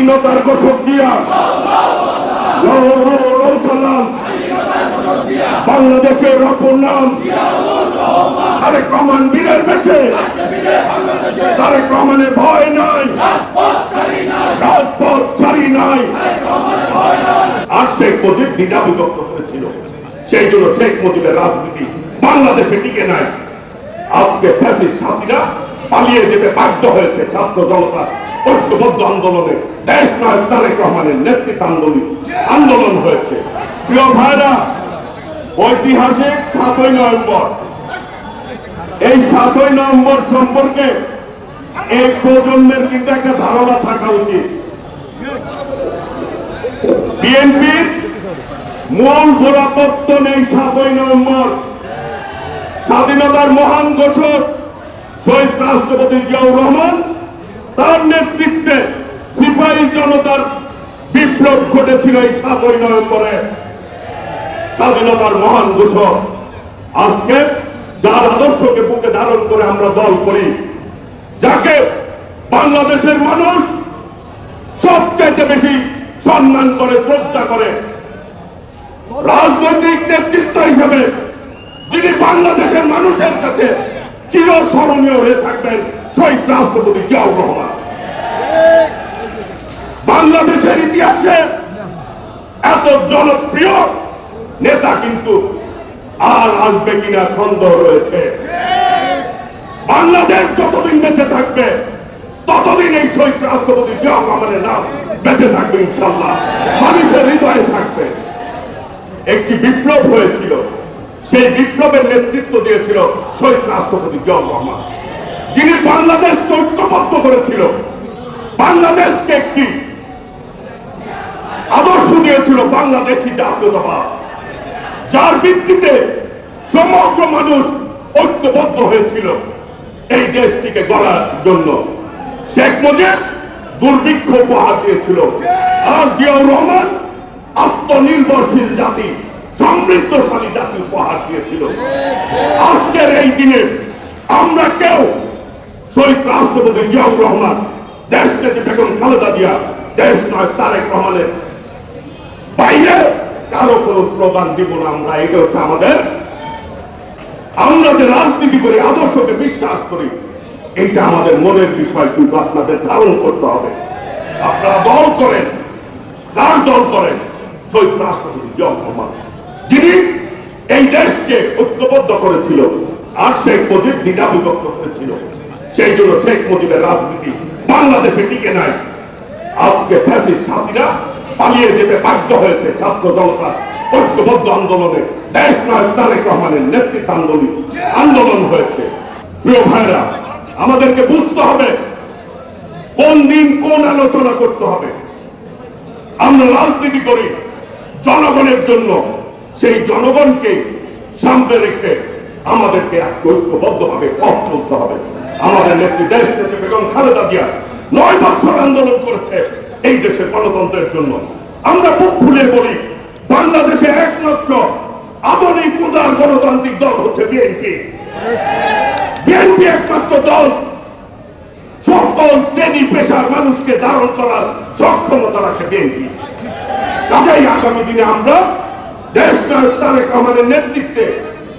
স্বাধীনতার ঘোষক দিয়া। বাংলাদেশের নাম। তারেক রহমান বীরের বেশে। তারেক রহমানের ভয় নাই। রাজপথ নাই। আর শেখ মুজিব দ্বিধা বিভক্ত সেই জন্য শেখ মুজিবের রাজনীতি বাংলাদেশে টিকে নাই। আজকে ফ্যাসিস্ট হাসিনা পালিয়ে যেতে বাধ্য হয়েছে ছাত্র জনতা। ঐক্যবদ্ধ আন্দোলনে দেশ নায়ক তারেক রহমানের নেতৃত্ব আন্দোলন আন্দোলন হয়েছে। প্রিয় ভাইরা, ঐতিহাসিক সাতই নভেম্বর। এই সাতই নভেম্বর সম্পর্কে এই প্রজন্মের কিন্তু একটা ধারণা থাকা উচিত। বিএনপির মূল গোড়াপত্তন এই সাতই নভেম্বর। স্বাধীনতার মহান ঘোষক শহীদ রাষ্ট্রপতি জিয়াউর রহমান তার নেতৃত্বে সিপাহী জনতার বিপ্লব ঘটেছিল এই সাতই নভেম্বরে। স্বাধীনতার মহান ঘোষক। আজকে যার আদর্শকে বুকে ধারণ করে আমরা দল করি, যাকে বাংলাদেশের মানুষ সবচাইতে বেশি সম্মান করে, শ্রদ্ধা করে, রাজনৈতিক নেতৃত্ব হিসেবে যিনি বাংলাদেশের মানুষের কাছে চিরস্মরণীয় হয়ে থাকবেন শহীদ রাষ্ট্রপতি জিয়াউর রহমান। বাংলাদেশের ইতিহাসে এত জনপ্রিয় নেতা কিন্তু আর আসবে কিনা সন্দেহ রয়েছে। বাংলাদেশ যতদিন বেঁচে থাকবে, ততদিন এই শহীদ রাষ্ট্রপতি জিয়াউর রহমানের নাম বেঁচে থাকবে ইনশাল্লাহ মানুষের হৃদয়ে থাকবে। একটি বিপ্লব হয়েছিল, সেই বিপ্লবের নেতৃত্ব দিয়েছিল শহীদ রাষ্ট্রপতি জিয়াউর রহমান। যিনি বাংলাদেশকে ঐক্যবদ্ধ করেছিল, বাংলাদেশকে একটি আদর্শ দিয়েছিল, বাংলাদেশি জাতীয়তাবাদ যার ভিত্তিতে সমগ্র মানুষ ঐক্যবদ্ধ হয়েছিল এই দেশটিকে গড়ার জন্য। শেখ মুজিব দুর্ভিক্ষ উপহার দিয়েছিল। আর জিয়াউর রহমান আত্মনির্ভরশীল জাতি, সমৃদ্ধশালী জাতি উপহার দিয়েছিল। আজকের এই দিনে আমরা শহীদ রাষ্ট্রপতি জিয়াউর রহমান, দেশ নেত্রী বেগম খালেদা জিয়া, দেশ নয়, তারেক রহমানের। বাইরে কারও কোনো স্লোগান দিব না আমরা, এটা হচ্ছে আমাদের। আমরা যে রাজনীতি করি, আদর্শকে বিশ্বাস করি, এটা আমাদের মনের বিষয়, কিন্তু আপনাদের ধারণ করতে হবে। আপনারা দল করেন, কার দল করেন? শহীদ রাষ্ট্রপতি জিয়াউর রহমান। যিনি এই দেশকে ঐক্যবদ্ধ করেছিল, আর সেই মুজিব দ্বিধা বিভক্ত করেছিল। সেই জন্য শেখ মুজিবের রাজনীতি বাংলাদেশে টিকে নাই। আজকে ফ্যাসিস্ট হাসিনা পালিয়ে যেতে বাধ্য হয়েছে ছাত্র জনতা ঐক্যবদ্ধ আন্দোলনে। দেশ নায়ক তারেক রহমানের নেতৃত্ব আন্দোলন আন্দোলন হয়েছে। প্রিয় ভাইরা আমাদেরকে বুঝতে হবে কোন দিন কোন আলোচনা করতে হবে। আমরা রাজনীতি করি জনগণের জন্য। সেই জনগণকে সামনে রেখে আমাদেরকে আজকে ঐক্যবদ্ধভাবে পথ চলতে হবে। আমাদের নেত্রী দেশ নেত্রী বেগম খালেদা জিয়া নয় বছর আন্দোলন করেছে এই দেশের গণতন্ত্রের জন্য। আমরা বুক ফুলে বলি, বাংলাদেশে একমাত্র আধুনিক, উদার গণতান্ত্রিক দল হচ্ছে বিএনপি। বিএনপি একমাত্র দল সকল শ্রেণি, পেশার মানুষকে ধারণ করার সক্ষমতা রাখে বিএনপি। কাজেই আগামী দিনে আমরা দেশ তারেক রহমানের নেতৃত্বে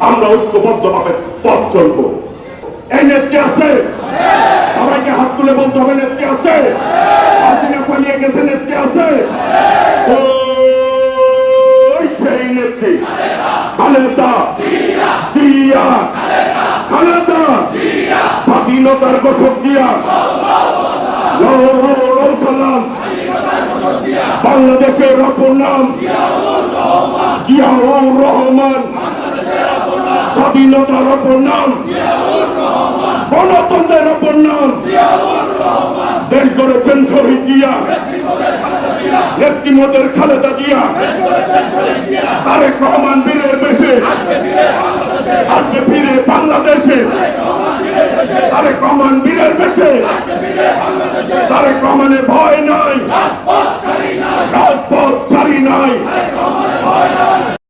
আমরা ঐক্যবদ্ধ ভাবে পথ চলব। এই নেত্রী আছে। সবাইকে হাত তুলে বলতে হবে, নেত্রী আছে। হাসিনা পালিয়ে গেছে, নেত্রী আছে। সেই নেত্রী। জিয়া। খালেদা। স্বাধীনতার ঘোষক দিয়া সালাম। বাংলাদেশের অপর নাম। জিয়াউর রহমান। স্বাধীনতার অপর নাম। গণতন্ত্রের অপর নাম। দেশ গড়েছেন শহীদ জিয়া। নেত্রীমতের খালেদা জিয়া। তারেক রহমান বীরের বেশে। আজকে ফিরে বাংলাদেশে। তারেক রহমান বীরের বেশে। তারেক রহমানে ভয় নাই। রাজপথ ছাড়ি নাই।